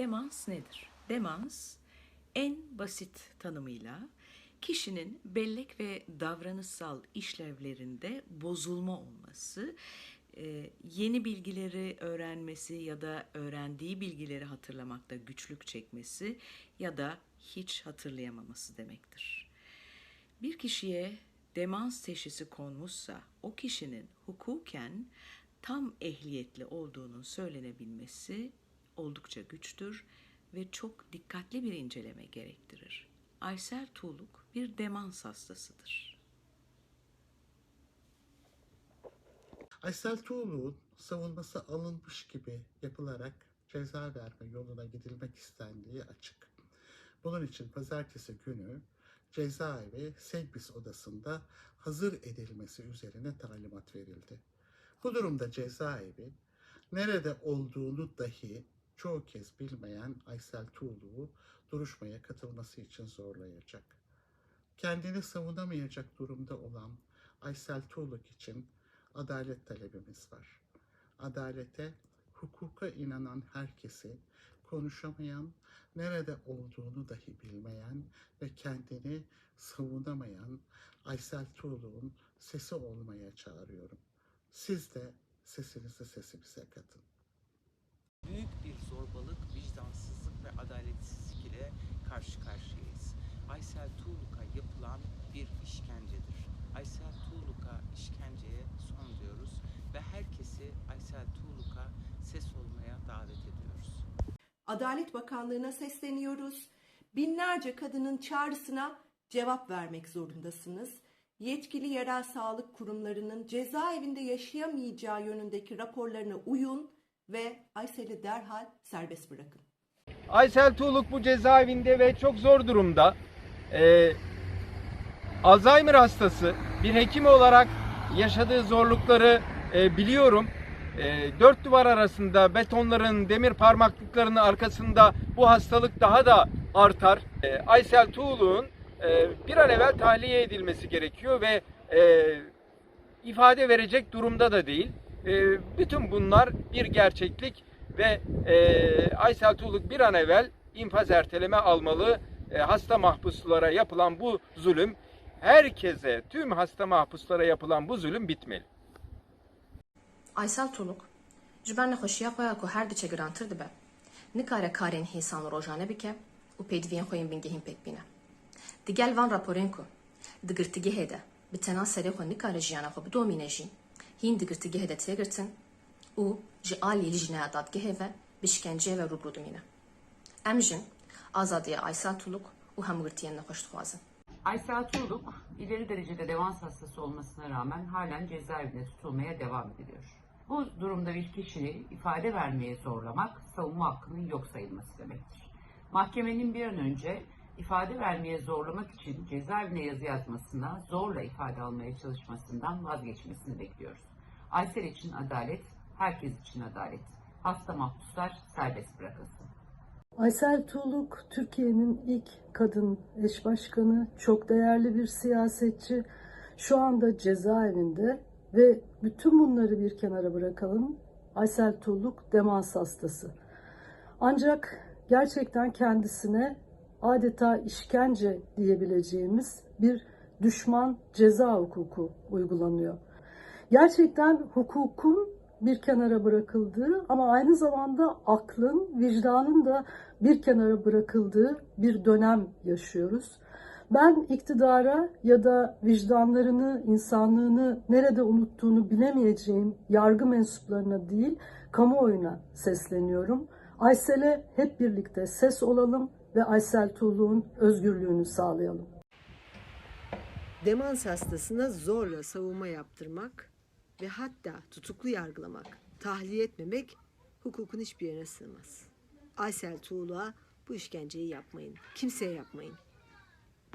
Demans nedir? Demans en basit tanımıyla kişinin bellek ve davranışsal işlevlerinde bozulma olması, e, yeni bilgileri öğrenmesi ya da öğrendiği bilgileri hatırlamakta güçlük çekmesi ya da hiç hatırlayamaması demektir. Bir kişiye demans teşhisi konmuşsa o kişinin hukuken tam ehliyetli olduğunun söylenebilmesi oldukça güçtür ve çok dikkatli bir inceleme gerektirir. Aysel Tuğluk bir demans hastasıdır. Aysel Tuğlu'nun savunması alınmış gibi yapılarak ceza verme yoluna gidilmek istendiği açık. Bunun için pazartesi günü cezaevi Segbis odasında hazır edilmesi üzerine talimat verildi. Bu durumda cezaevi nerede olduğunu dahi çoğu kez bilmeyen Aysel Tuğlu'yu duruşmaya katılması için zorlayacak. Kendini savunamayacak durumda olan Aysel Tuğluk için adalet talebimiz var. Adalete, hukuka inanan herkesi, konuşamayan, nerede olduğunu dahi bilmeyen ve kendini savunamayan Aysel Tuğlu'nun sesi olmaya çağırıyorum. Siz de sesinizi sesimize katın. Karşı karşıyayız. Aysel Tuğluk'a yapılan bir işkencedir. Aysel Tuğluk'a işkenceye son diyoruz ve herkesi Aysel Tuğluk'a ses olmaya davet ediyoruz. Adalet Bakanlığı'na sesleniyoruz. Binlerce kadının çağrısına cevap vermek zorundasınız. Yetkili yerel sağlık kurumlarının cezaevinde yaşayamayacağı yönündeki raporlarına uyun ve Aysel'i derhal serbest bırakın. Aysel Tuğluk bu cezaevinde ve çok zor durumda. Ee, Alzheimer hastası bir hekim olarak yaşadığı zorlukları e, biliyorum. E, dört duvar arasında betonların demir parmaklıklarının arkasında bu hastalık daha da artar. E, Aysel Tuğluk'un e, bir an evvel tahliye edilmesi gerekiyor ve e, ifade verecek durumda da değil. E, bütün bunlar bir gerçeklik ve e, Aysel Tuğluk bir an evvel infaz erteleme almalı. E, hasta mahpuslara yapılan bu zulüm, herkese, tüm hasta mahpuslara yapılan bu zulüm bitmeli. Aysel Tuluk ji ber nexweşiya xwe ya ku her diçe girantir dibe nikare karên hêsan rojane bike û pêdiviyên xwe yên bingehîn pêk bîne di gel van raporên ku di girtîgehê de bi tena serê xwe nikare jiyana xwe bidomîne jî hîn di girtîgehê de têgirtin û ji aliyê lijneya dadgehê ve bi şkenceyê ve rûbirû dimîne em jin azadiya Aysel Tuluk û hemgirtiyên nexweş dixwazin Aysel Tuğluk ileri derecede demans hastası olmasına rağmen halen cezaevinde tutulmaya devam ediyor. Bu durumda bir kişiyi ifade vermeye zorlamak savunma hakkının yok sayılması demektir. Mahkemenin bir an önce ifade vermeye zorlamak için cezaevine yazı yazmasına, zorla ifade almaya çalışmasından vazgeçmesini bekliyoruz. Aysel için adalet, herkes için adalet. Hasta mahpuslar serbest bırakılsın. Aysel Tuğluk Türkiye'nin ilk kadın eş başkanı, çok değerli bir siyasetçi. Şu anda cezaevinde ve bütün bunları bir kenara bırakalım. Aysel Tuğluk demans hastası. Ancak gerçekten kendisine adeta işkence diyebileceğimiz bir düşman ceza hukuku uygulanıyor. Gerçekten hukukun bir kenara bırakıldığı ama aynı zamanda aklın, vicdanın da bir kenara bırakıldığı bir dönem yaşıyoruz. Ben iktidara ya da vicdanlarını, insanlığını nerede unuttuğunu bilemeyeceğim yargı mensuplarına değil, kamuoyuna sesleniyorum. Aysel'e hep birlikte ses olalım ve Aysel Tuğlu'nun özgürlüğünü sağlayalım. demans hastasına zorla savunma yaptırmak ve hatta tutuklu yargılamak, tahliye etmemek hukukun hiçbir yerine sığmaz. Aysel Tuğlu'ya bu işkenceyi yapmayın. Kimseye yapmayın.